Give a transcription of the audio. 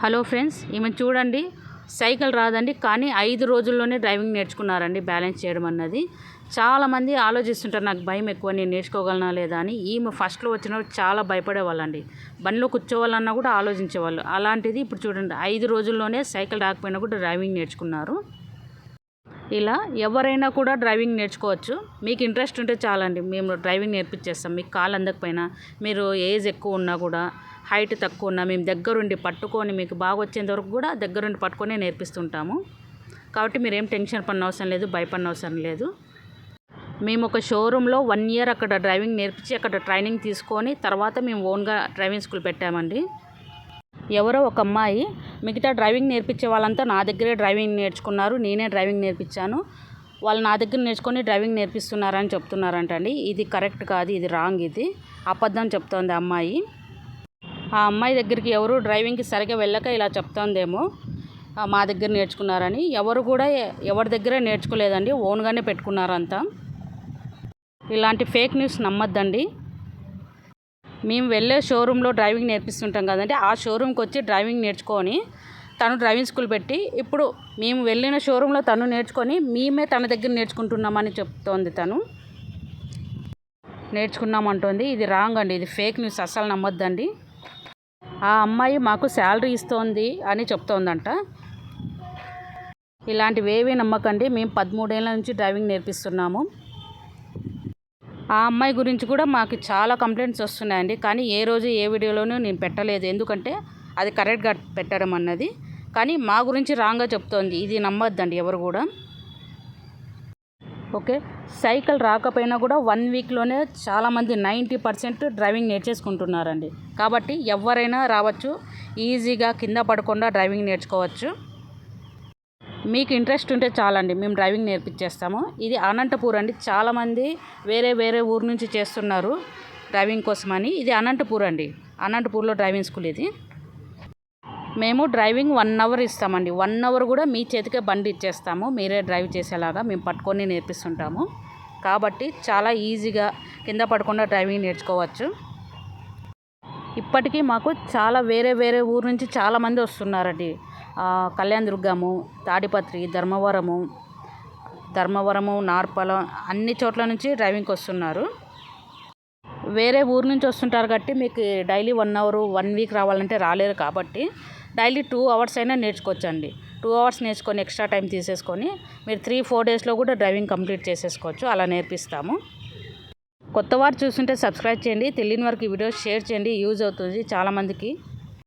Hello friends ఈమె చూడండి cycle రాదండి కానీ ఐదు రోజుల్లోనే డ్రైవింగ్ నేర్చుకున్నారండి బ్యాలెన్స్ చేయడం అన్నది. చాలామంది ఆలోచిస్తుంటారు నాకు భయం ఎక్కువ నేను నేర్చుకోగలనా లేదా అని. ఈమె ఫస్ట్లో వచ్చినప్పుడు చాలా భయపడేవాళ్ళండి. బండిలో కూర్చోవాలన్నా కూడా ఆలోచించేవాళ్ళు. అలాంటిది ఇప్పుడు చూడండి ఐదు రోజుల్లోనే సైకిల్ రాకపోయినా కూడా డ్రైవింగ్ నేర్చుకున్నారు. ఇలా ఎవరైనా కూడా డ్రైవింగ్ నేర్చుకోవచ్చు. మీకు ఇంట్రెస్ట్ ఉంటే చాలండి. మేము డ్రైవింగ్ నేర్పించేస్తాం. మీకు కాలు అందకపోయినా మీరు ఏజ్ ఎక్కువ ఉన్నా కూడా హైట్ తక్కువ ఉన్నా మేము దగ్గరుండి పట్టుకొని మీకు బాగా వచ్చేంత వరకు కూడా దగ్గరుండి పట్టుకొని నేర్పిస్తుంటాము. కాబట్టి మీరేం టెన్షన్ పడిన అవసరం లేదు భయపడిన అవసరం లేదు. మేము ఒక షోరూంలో వన్ ఇయర్ అక్కడ డ్రైవింగ్ నేర్పించి అక్కడ ట్రైనింగ్ తీసుకొని తర్వాత మేము ఓన్గా డ్రైవింగ్ స్కూల్ పెట్టామండి. ఎవరో ఒక అమ్మాయి మిగతా డ్రైవింగ్ నేర్పించే వాళ్ళంతా నా దగ్గరే డ్రైవింగ్ నేర్చుకున్నారు. నేనే డ్రైవింగ్ నేర్పించాను. వాళ్ళు నా దగ్గర నేర్చుకొని డ్రైవింగ్ నేర్పిస్తున్నారని చెప్తున్నారంటండి. ఇది కరెక్ట్ కాదు ఇది రాంగ్ ఇది. అబద్ధం చెప్తోంది ఆ అమ్మాయి. ఆ అమ్మాయి దగ్గరికి ఎవరు డ్రైవింగ్కి సరిగా వెళ్ళక ఇలా చెప్తోందేమో. మా దగ్గర నేర్చుకున్నారని. ఎవరు కూడా ఎవరి దగ్గర నేర్చుకోలేదండి. ఓన్గానే పెట్టుకున్నారంతా. ఇలాంటి ఫేక్ న్యూస్ నమ్మద్దండి. మేము వెళ్ళే షోరూంలో డ్రైవింగ్ నేర్పిస్తుంటాం కదంటే ఆ షోరూమ్కి వచ్చి డ్రైవింగ్ నేర్చుకొని తను డ్రైవింగ్ స్కూల్ పెట్టి ఇప్పుడు మేము వెళ్ళిన షోరూంలో తను నేర్చుకొని మేమే తన దగ్గర నేర్చుకుంటున్నామని చెప్తోంది తను. నేర్చుకున్నామంటోంది. ఇది రాంగ్ అండి ఇది ఫేక్ న్యూస్ అస్సలు నమ్మొద్దండి. ఆ అమ్మాయి మాకు శాలరీ ఇస్తోంది అని చెప్తోందంట. ఇలాంటివి ఏవి నమ్మకండి మేము పదమూడేళ్ళ నుంచి డ్రైవింగ్ నేర్పిస్తున్నాము. ఆ అమ్మాయి గురించి కూడా మాకు చాలా కంప్లైంట్స్ వస్తున్నాయండి. కానీ ఏ రోజు ఏ వీడియోలోనూ నేను పెట్టలేదు. ఎందుకంటే అది కరెక్ట్గా పెట్టడం అన్నది. కానీ మా గురించి రాంగ్గా చెప్తోంది. ఇది నమ్మొద్దండి ఎవరు కూడా. ఓకే? సైకిల్ రాకపోయినా కూడా వన్ వీక్లోనే చాలామంది నైంటీ పర్సెంట్ డ్రైవింగ్ నేర్చేసుకుంటున్నారండి. కాబట్టి ఎవరైనా రావచ్చు ఈజీగా కింద పడకుండా డ్రైవింగ్ నేర్చుకోవచ్చు. మీకు ఇంట్రెస్ట్ ఉంటే చాలండి. మేము డ్రైవింగ్ నేర్పించేస్తాము ఇది అనంతపూర్ అండి. చాలామంది వేరే వేరే ఊరు నుంచి చేస్తున్నారు డ్రైవింగ్ కోసమని. ఇది అనంతపూర్ అండి. అనంతపూర్లో డ్రైవింగ్ స్కూల్ ఇది. మేము డ్రైవింగ్ వన్ అవర్ ఇస్తామండి. వన్ అవర్ కూడా మీ చేతికే బండి ఇచ్చేస్తాము. మీరే డ్రైవ్ చేసేలాగా మేము పట్టుకొని నేర్పిస్తుంటాము. కాబట్టి చాలా ఈజీగా కింద పడకుండా డ్రైవింగ్ నేర్చుకోవచ్చు. ఇప్పటికీ మాకు చాలా వేరే వేరే ఊరు నుంచి చాలామంది వస్తున్నారండి. కళ్యాణ దుర్గము తాడిపత్రి ధర్మవరము ధర్మవరము నార్పలం అన్ని చోట్ల నుంచి డ్రైవింగ్కి వస్తున్నారు. వేరే ఊరు నుంచి వస్తుంటారు కాబట్టి మీకు daily one hour one week రావాలంటే రాలేరు కాబట్టి డైలీ టూ అవర్స్ అయినా నేర్చుకోవచ్చండి. టూ అవర్స్ నేర్చుకొని ఎక్స్ట్రా టైం తీసేసుకొని మీరు త్రీ ఫోర్ డేస్లో కూడా డ్రైవింగ్ కంప్లీట్ చేసేసుకోవచ్చు. అలా నేర్పిస్తాము. కొత్త వారు చూస్తుంటే సబ్స్క్రైబ్ చేయండి. తెలియని వారికి ఈ వీడియో షేర్ చేయండి. యూజ్ అవుతుంది. చాలామందికి